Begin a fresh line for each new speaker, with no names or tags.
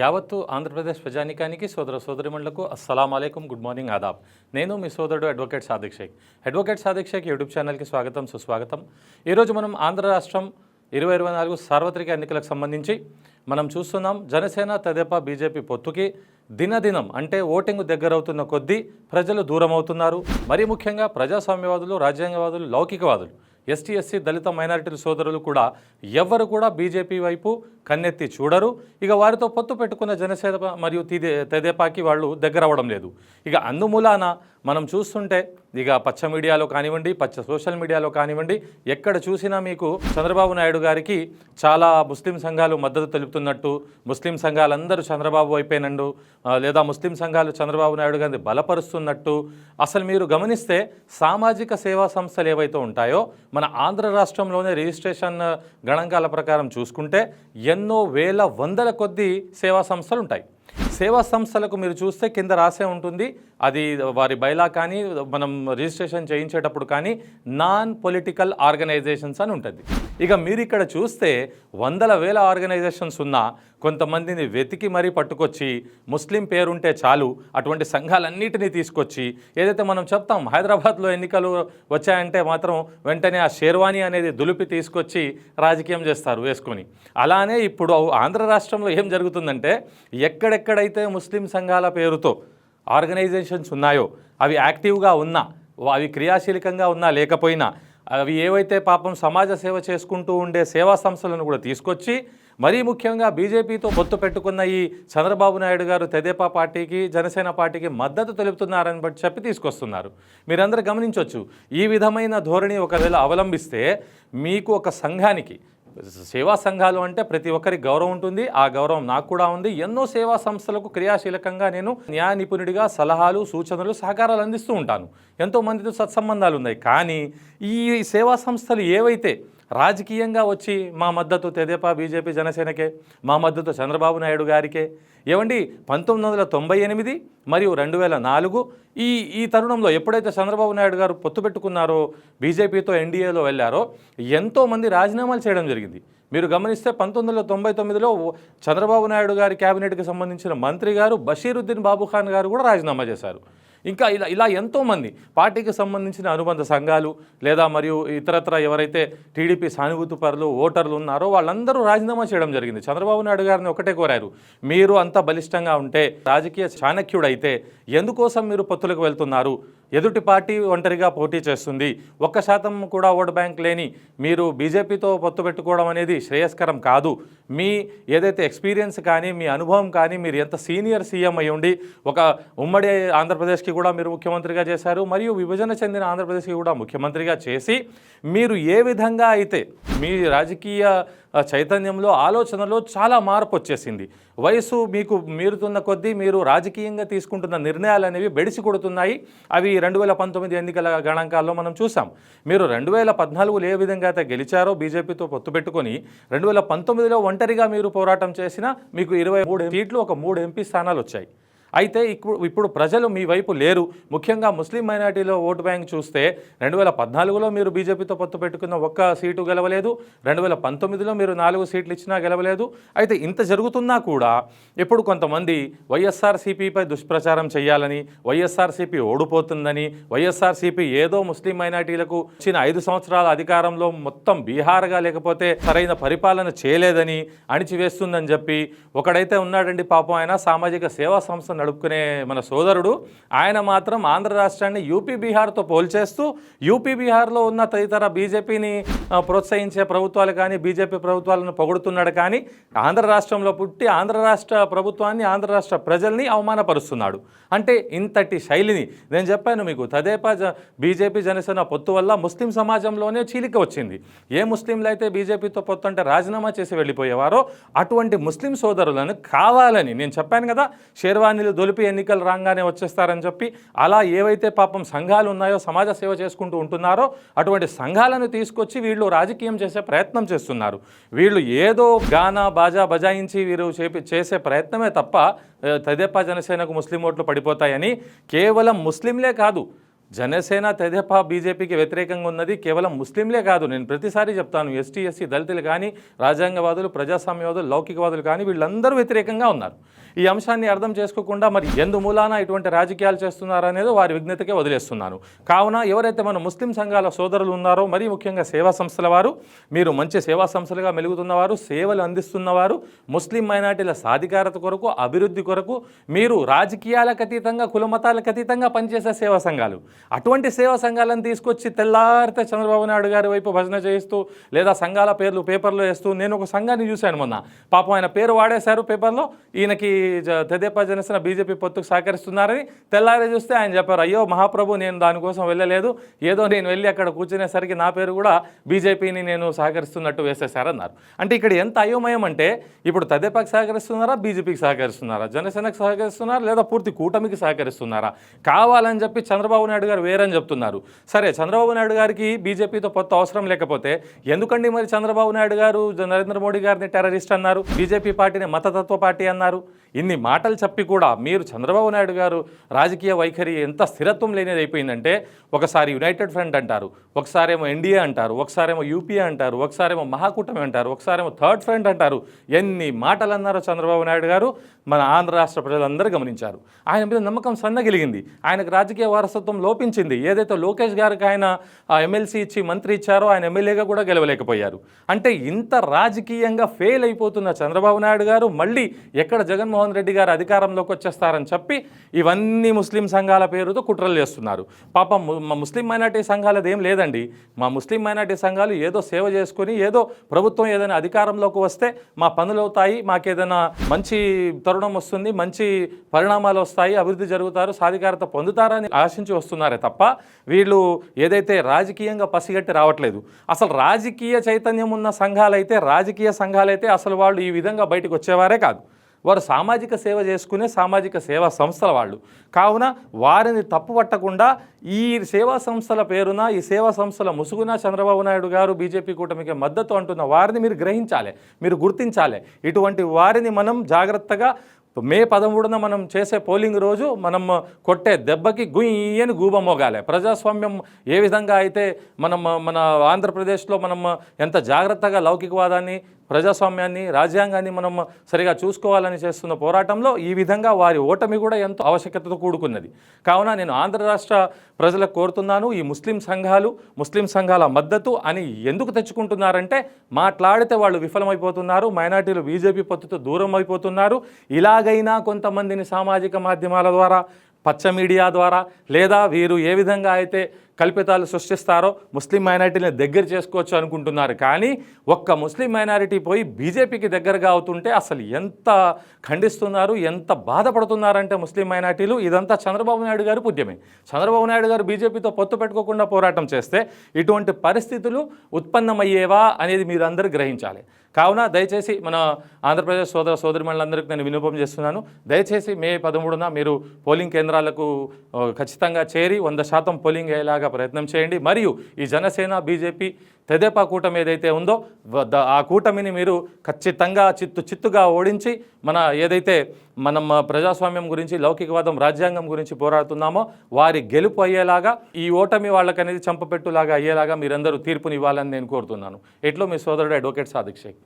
యావత్తు ఆంధ్రప్రదేశ్ ప్రజానికానికి సోదర సోదరిమణులకు అస్సలం అయికం గుడ్ మార్నింగ్ ఆదాబ్. నేను మీ సోదరుడు advocate Sadiq Shaikh. Advocate Sadiq Shaikh YouTube ఛానల్కి స్వాగతం సుస్వాగతం. ఈరోజు మనం ఆంధ్ర రాష్ట్రం ఇరవై ఇరవై నాలుగు సార్వత్రిక ఎన్నికలకు సంబంధించి మనం చూస్తున్నాం జనసేన తెదేపా బీజేపీ పొత్తుకి దినదినం అంటే ఓటింగ్ దగ్గరవుతున్న కొద్దీ ప్రజలు దూరం అవుతున్నారు మరీ ముఖ్యంగా ప్రజాస్వామ్యవాదులు రాజ్యాంగవాదులు లౌకికవాదులు ఎస్టీ ఎస్సీ దళిత మైనారిటీల సోదరులు కూడా ఎవ్వరు కూడా బీజేపీ వైపు కన్నెత్తి చూడరు. ఇక వారితో పొత్తు పెట్టుకున్న జనసేన మరియు తెదేపాకి వాళ్ళు దగ్గర అవ్వడం లేదు. ఇక అందుమూలాన మనం చూస్తుంటే ఇక పచ్చ మీడియాలో కానివ్వండి పచ్చ సోషల్ మీడియాలో కానివ్వండి ఎక్కడ చూసినా మీకు చంద్రబాబు నాయుడు గారికి చాలా ముస్లిం సంఘాలు మద్దతు తెలుపుతున్నట్టు ముస్లిం సంఘాలందరూ చంద్రబాబు వైపేనండు లేదా ముస్లిం సంఘాలు చంద్రబాబు నాయుడు గారిని బలపరుస్తున్నట్టు అసలు మీరు గమనిస్తే సామాజిక సేవా సంస్థలు ఏవైతే ఉంటాయో మన ఆంధ్ర రాష్ట్రంలోనే రిజిస్ట్రేషన్ గణాంకాల ప్రకారం చూసుకుంటే ఎన్నో వేల వందల కొద్ది సేవా సంస్థలు ఉంటాయి. సేవా సంస్థలకు మీరు చూస్తే కింద రాసే ఉంటుంది. అది వారి బైలా కానీ మనం రిజిస్ట్రేషన్ చేయించేటప్పుడు కానీ నాన్ పొలిటికల్ ఆర్గనైజేషన్స్ అని ఉంటుంది. ఇక మీరు ఇక్కడ చూస్తే వందల వేల ఆర్గనైజేషన్స్ ఉన్నా కొంతమందిని వెతికి మరీ పట్టుకొచ్చి ముస్లిం పేరుంటే చాలు అటువంటి సంఘాలన్నిటినీ తీసుకొచ్చి ఏదైతే మనం చెప్తాం హైదరాబాద్లో ఎన్నికలు వచ్చాయంటే మాత్రం వెంటనే ఆ షేర్వాణి అనేది దులిపి తీసుకొచ్చి రాజకీయం చేస్తారు వేసుకొని. అలానే ఇప్పుడు ఆంధ్ర రాష్ట్రంలో ఏం జరుగుతుందంటే ఎక్కడెక్కడ ఎక్కడైతే ముస్లిం సంఘాల పేరుతో ఆర్గనైజేషన్స్ ఉన్నాయో అవి యాక్టివ్గా ఉన్నా అవి క్రియాశీలకంగా ఉన్నా లేకపోయినా అవి ఏవైతే పాపం సమాజ సేవ చేసుకుంటూ ఉండే సేవా సంస్థలను కూడా తీసుకొచ్చి మరీ ముఖ్యంగా బీజేపీతో పొత్తు పెట్టుకున్న ఈ చంద్రబాబు నాయుడు గారు తెదేపా పార్టీకి జనసేన పార్టీకి మద్దతు తెలుపుతున్నారని బట్టి చెప్పి తీసుకొస్తున్నారు. మీరందరూ గమనించవచ్చు ఈ విధమైన ధోరణి ఒకవేళ అవలంబిస్తే మీకు ఒక సంఘానికి సేవా సంఘాలు అంటే ప్రతి ఒక్కరికి గౌరవం ఉంటుంది. ఆ గౌరవం నాకు కూడా ఉంది. ఎన్నో సేవా సంస్థలకు క్రియాశీలకంగా నేను న్యాయ నిపుణుడిగా సలహాలు సూచనలు సహకారాలు అందిస్తూ ఉంటాను. ఎంతో మందితో సత్సంబంధాలు ఉన్నాయి. కానీ ఈ సేవా సంస్థలు ఏవైతే రాజకీయంగా వచ్చి మా మద్దతు తెదేపా బీజేపీ జనసేనకే మా మద్దతు చంద్రబాబు నాయుడు గారికే. ఏమండి పంతొమ్మిది వందల తొంభై ఎనిమిది మరియు రెండు వేల నాలుగు ఈ ఈ తరుణంలో ఎప్పుడైతే చంద్రబాబు నాయుడు గారు పొత్తు పెట్టుకున్నారో బీజేపీతో ఎన్డీఏలో వెళ్ళారో ఎంతోమంది రాజీనామాలు చేయడం జరిగింది. మీరు గమనిస్తే పంతొమ్మిది వందల తొంభై తొమ్మిదిలో చంద్రబాబు నాయుడు గారి క్యాబినెట్కి సంబంధించిన మంత్రి గారు బషీరుద్దీన్ బాబు ఖాన్ గారు కూడా రాజీనామా చేశారు. ఇంకా ఇలా ఇలా ఎంతోమంది పార్టీకి సంబంధించిన అనుబంధ సంఘాలు లేదా మరియు ఇతరత్ర ఎవరైతే టీడీపీ సానుభూతి పరులు ఓటర్లు ఉన్నారో వాళ్ళందరూ రాజీనామా చేయడం జరిగింది. చంద్రబాబు నాయుడు గారిని ఒకటే కోరారు. మీరు అంత బలిష్టంగా ఉంటే రాజకీయ చాణక్యుడైతే ఎందుకోసం మీరు పొత్తులకు వెళ్తున్నారు? ఎదుటి పార్టీ ఒంటరిగా పోటీ చేస్తుంది. ఒక్క శాతం కూడా ఓటు బ్యాంక్ లేని మీరు బీజేపీతో పొత్తు పెట్టుకోవడం అనేది శ్రేయస్కరం కాదు. మీ ఏదైతే ఎక్స్పీరియన్స్ కానీ మీ అనుభవం కానీ మీరు ఎంత సీనియర్ సీఎం అయి ఉండి ఒక ఉమ్మడి ఆంధ్రప్రదేశ్కి కూడా మీరు ముఖ్యమంత్రిగా చేశారు మరియు విభజన చెందిన ఆంధ్రప్రదేశ్కి కూడా ముఖ్యమంత్రిగా చేసి మీరు ఏ విధంగా అయితే మీ రాజకీయ చైతన్యంలో ఆలోచనలో చాలా మార్పు వచ్చేసింది. వయసు మీకు మీరుతున్న కొద్దీ మీరు రాజకీయంగా తీసుకుంటున్న నిర్ణయాలు అనేవి బెడిసి కొడుతున్నాయి. అవి రెండు వేల పంతొమ్మిది ఎన్నికల గణాంకాల్లో మనం చూసాం. మీరు రెండు వేల పద్నాలుగులో ఏ విధంగా అయితే గెలిచారో బీజేపీతో పొత్తు పెట్టుకొని రెండు వేల పంతొమ్మిదిలో ఒంటరిగా మీరు పోరాటం చేసినా మీకు ఇరవై మూడు సీట్లు ఒక మూడు ఎంపీ స్థానాలు వచ్చాయి. అయితే ఇప్పుడు ఇప్పుడు ప్రజలు మీ వైపు లేరు. ముఖ్యంగా ముస్లిం మైనార్టీలో ఓటు బ్యాంక్ చూస్తే రెండు వేల పద్నాలుగులో మీరు బీజేపీతో పొత్తు పెట్టుకున్న ఒక్క సీటు గెలవలేదు. రెండు వేల పంతొమ్మిదిలో మీరు నాలుగు సీట్లు ఇచ్చినా గెలవలేదు. అయితే ఇంత జరుగుతున్నా కూడా ఇప్పుడు కొంతమంది వైఎస్ఆర్సీపీపై దుష్ప్రచారం చేయాలని వైఎస్ఆర్సీపీ ఓడిపోతుందని వైఎస్ఆర్సీపీ ఏదో ముస్లిం మైనార్టీలకు వచ్చిన ఐదు సంవత్సరాల అధికారంలో మొత్తం బీహార్గా లేకపోతే సరైన పరిపాలన చేయలేదని అణిచివేస్తుందని చెప్పి ఒకడైతే ఉన్నాడండి పాపం ఆయన సామాజిక సేవా సంస్థ నడుపుకునే మన సోదరుడు ఆయన మాత్రం ఆంధ్ర రాష్ట్రాన్ని యూపీ బీహార్తో పోల్చేస్తూ యూపీ బీహార్లో ఉన్న తదితర బీజేపీని ప్రోత్సహించే ప్రభుత్వాలు కానీ బీజేపీ ప్రభుత్వాలను పొగుడుతున్నాడు కానీ ఆంధ్ర రాష్ట్రంలో పుట్టి ఆంధ్ర రాష్ట్ర ప్రభుత్వాన్ని ఆంధ్ర రాష్ట్ర ప్రజల్ని అవమానపరుస్తున్నాడు. అంటే ఇంతటి శైలిని నేను చెప్పాను మీకు తదేపా జ బీజేపీ జనసేన పొత్తు వల్ల ముస్లిం సమాజంలోనే చీలిక వచ్చింది. ఏ ముస్లింలు అయితే బీజేపీతో పొత్తు అంటే రాజీనామా చేసి వెళ్ళిపోయేవారో అటువంటి ముస్లిం సోదరులను కావాలని నేను చెప్పాను కదా షేర్వానీలు దొలిపి ఎన్నికలు రాగానే వచ్చేస్తారని చెప్పి అలా ఏవైతే పాపం సంఘాలు ఉన్నాయో సమాజ సేవ చేసుకుంటూ ఉంటున్నారో అటువంటి సంఘాలను తీసుకొచ్చి వీళ్ళు రాజకీయం చేసే ప్రయత్నం చేస్తున్నారు. వీళ్ళు ఏదో గానా బాజా బజాయించి వీరు చేపి చేసే ప్రయత్నమే తప్ప ఆ, తెదేపా జనసేనకు ముస్లిం ఓట్లు పడిపోతాయని కేవలం ముస్లింలే కాదు జనసేన తెదేపా బీజేపీకి వ్యతిరేకంగా ఉన్నది కేవలం ముస్లింలే కాదు. నేను ప్రతిసారి చెప్తాను ఎస్టీ ఎస్సీ దళితులు కానీ రాజ్యాంగవాదులు ప్రజాస్వామ్యవాదులు లౌకికవాదులు కానీ వీళ్ళందరూ వ్యతిరేకంగా ఉన్నారు. ఈ అంశాన్ని అర్థం చేసుకోకుండా మరి ఎందు మూలాన ఇటువంటి రాజకీయాలు చేస్తున్నారు అనేది వారి విజ్ఞతకే వదిలేస్తున్నాను. కావున ఎవరైతే మన ముస్లిం సంఘాల సోదరులు ఉన్నారో మరీ ముఖ్యంగా సేవా సంస్థల వారు మీరు మంచి సేవా సంస్థలుగా మెలుగుతున్నవారు సేవలు అందిస్తున్నవారు ముస్లిం మైనార్టీల సాధికారత కొరకు అభివృద్ధి కొరకు మీరు రాజకీయాలకు అతీతంగా కులమతాలకు అతీతంగా పనిచేసే సేవా సంఘాలు. అటువంటి సేవా సంఘాలను తీసుకొచ్చి తెల్లారితే చంద్రబాబు నాయుడు గారి వైపు భజన చేయిస్తూ లేదా సంఘాల పేర్లు పేపర్లో వేస్తూ నేను ఒక సంఘాన్ని చూశాను మొన్న. పాపం ఆయన పేరు వాడేశారు పేపర్లో. ఈయనకి తెదేపా జనసేన బీజేపీ పొత్తుకు సహకరిస్తున్నారని తెల్లారి చూస్తే ఆయన చెప్పారు అయ్యో మహాప్రభు నేను దానికోసం వెళ్ళలేదు. ఏదో నేను వెళ్ళి అక్కడ కూర్చునేసరికి నా పేరు కూడా బీజేపీని నేను సహకరిస్తున్నట్టు వేసేశారన్నారు. అంటే ఇక్కడ ఎంత అయోమయం అంటే ఇప్పుడు తెదేపాకి సహకరిస్తున్నారా బీజేపీకి సహకరిస్తున్నారా జనసేనకు సహకరిస్తున్నారా లేదా పూర్తి కూటమికి సహకరిస్తున్నారా? కావాలని చెప్పి చంద్రబాబు నాయుడు గారు వేరని చెప్తున్నారు. సరే చంద్రబాబు నాయుడు గారికి బీజేపీతో పొత్తు అవసరం లేకపోతే ఎందుకండి మరి చంద్రబాబు నాయుడు గారు జ- నరేంద్ర మోడీ గారిని టెర్రరిస్ట్ అన్నారు బీజేపీ పార్టీని మతతత్వ పార్టీ అన్నారు? ఇన్ని మాటలు చెప్పి కూడా మీరు చంద్రబాబు నాయుడు గారు రాజకీయ వైఖరి ఎంత స్థిరత్వం లేనిది అయిపోయిందంటే ఒకసారి యునైటెడ్ ఫ్రంట్ అంటారు ఒకసారేమో ఎన్డీఏ అంటారు ఒకసారేమో యూపీఏ అంటారు ఒకసారేమో మహాకూటమి అంటారు ఒకసారేమో థర్డ్ ఫ్రంట్ అంటారు. ఎన్ని మాటలు అన్నారో చంద్రబాబు నాయుడు గారు? మన ఆంధ్ర రాష్ట్ర ప్రజలందరూ గమనించారు. ఆయన మీద నమ్మకం సన్నగిలిగింది. ఆయనకు రాజకీయ వారసత్వం లోపించింది. ఏదైతే లోకేష్ గారికి ఆయన ఎమ్మెల్సీ ఇచ్చి మంత్రి ఇచ్చారో ఆయన ఎమ్మెల్యేగా కూడా గెలవలేకపోయారు. అంటే ఇంత రాజకీయంగా ఫెయిల్ అయిపోతున్న చంద్రబాబు నాయుడు గారు మళ్ళీ ఎక్కడ జగన్మోహన్ రెడ్డి గారు అధికారంలోకి వచ్చేస్తారని చెప్పి ఇవన్నీ ముస్లిం సంఘాల పేరుతో కుట్రలు చేస్తున్నారు. పాపం మా ముస్లిం మైనార్టీ సంఘాలది ఏం లేదండి. మా ముస్లిం మైనార్టీ సంఘాలు ఏదో సేవ చేసుకొని ఏదో ప్రభుత్వం ఏదైనా అధికారంలోకి వస్తే మా పనులు అవుతాయి మాకేదైనా మంచి తరుణం వస్తుంది మంచి పరిణామాలు వస్తాయి అభివృద్ధి జరుగుతారు సాధికారత పొందుతారని ఆశించి వస్తున్నారే తప్ప వీళ్ళు ఏదైతే రాజకీయంగా పసిగట్టి రావట్లేదు. అసలు రాజకీయ చైతన్యం ఉన్న సంఘాలైతే రాజకీయ సంఘాలైతే అసలు వాళ్ళు ఈ విధంగా బయటకు వచ్చేవారే కాదు. వారు సామాజిక సేవ చేసుకునే సామాజిక సేవా సంస్థల వాళ్ళు. కావున వారిని తప్పుపట్టకుండా ఈ సేవా సంస్థల పేరున ఈ సేవా సంస్థల ముసుగున చంద్రబాబు నాయుడు గారు బీజేపీ కూటమికి మద్దతు అంటున్న వారిని మీరు గ్రహించాలి మీరు గుర్తించాలి. ఇటువంటి వారిని మనం జాగ్రత్తగా మే పదమూడున మనం చేసే పోలింగ్ రోజు మనం కొట్టే దెబ్బకి గుయ్యని గూబ మోగాలి ప్రజాస్వామ్యం ఏ విధంగా అయితే మనం మన ఆంధ్రప్రదేశ్లో మనం ఎంత జాగ్రత్తగా లౌకికవాదాన్ని ప్రజాస్వామ్యాన్ని రాజ్యాంగాన్ని మనం సరిగా చూసుకోవాలని చేస్తున్న పోరాటంలో ఈ విధంగా వారి ఓటమి కూడా ఎంతో ఆవశ్యకతతో కూడుకున్నది. కావున నేను ఆంధ్ర రాష్ట్ర ప్రజలకు కోరుతున్నాను ఈ ముస్లిం సంఘాలు ముస్లిం సంఘాల మద్దతు అని ఎందుకు తెచ్చుకుంటున్నారంటే మాట్లాడితే వాళ్ళు విఫలమైపోతున్నారు మైనార్టీలు బీజేపీ పొత్తుతో దూరం అయిపోతున్నారు. ఇలాగైనా కొంతమందిని సామాజిక మాధ్యమాల ద్వారా పచ్చ మీడియా ద్వారా లేదా వీరు ఏ విధంగా అయితే కల్పితాలు సృష్టిస్తారో ముస్లిం మైనారిటీని దగ్గర చేసుకోవచ్చు అనుకుంటున్నారు. కానీ ఒక్క ముస్లిం మైనారిటీ పోయి బీజేపీకి దగ్గరగా అవుతుంటే అసలు ఎంత ఖండిస్తున్నారు ఎంత బాధపడుతున్నారంటే ముస్లిం మైనారిటీలు? ఇదంతా చంద్రబాబు నాయుడు గారు పుద్యమే చంద్రబాబు నాయుడు గారు బీజేపీతో పొత్తు పెట్టుకోకుండా పోరాటం చేస్తే ఇటువంటి పరిస్థితులు ఉత్పన్నమయ్యేవా అనేది మీరు గ్రహించాలి. కావున దయచేసి మన ఆంధ్రప్రదేశ్ సోదర సోదరిమణులందరికీ నేను వినూపం చేస్తున్నాను. దయచేసి మే పదమూడున మీరు పోలింగ్ కేంద్రాలకు ఖచ్చితంగా చేరి వంద శాతం పోలింగ్ అయ్యేలాగా ప్రయత్నం చేయండి. మరియు ఈ జనసేన బీజేపీ తెదేపా కూటమి ఏదైతే ఉందో ఆ కూటమిని మీరు ఖచ్చితంగా చిత్తు చిత్తుగా ఓడించి మన ఏదైతే మనం ప్రజాస్వామ్యం గురించి లౌకికవాదం రాజ్యాంగం గురించి పోరాడుతున్నామో వారి గెలుపు అయ్యేలాగా ఈ ఓటమి వాళ్ళకనేది చంపపెట్టులాగా అయ్యేలాగా మీరందరూ తీర్పునివ్వాలని నేను కోరుతున్నాను. ఎట్లో మీ సోదరుడు అడ్వకేట్ సాదిక్ షేక్.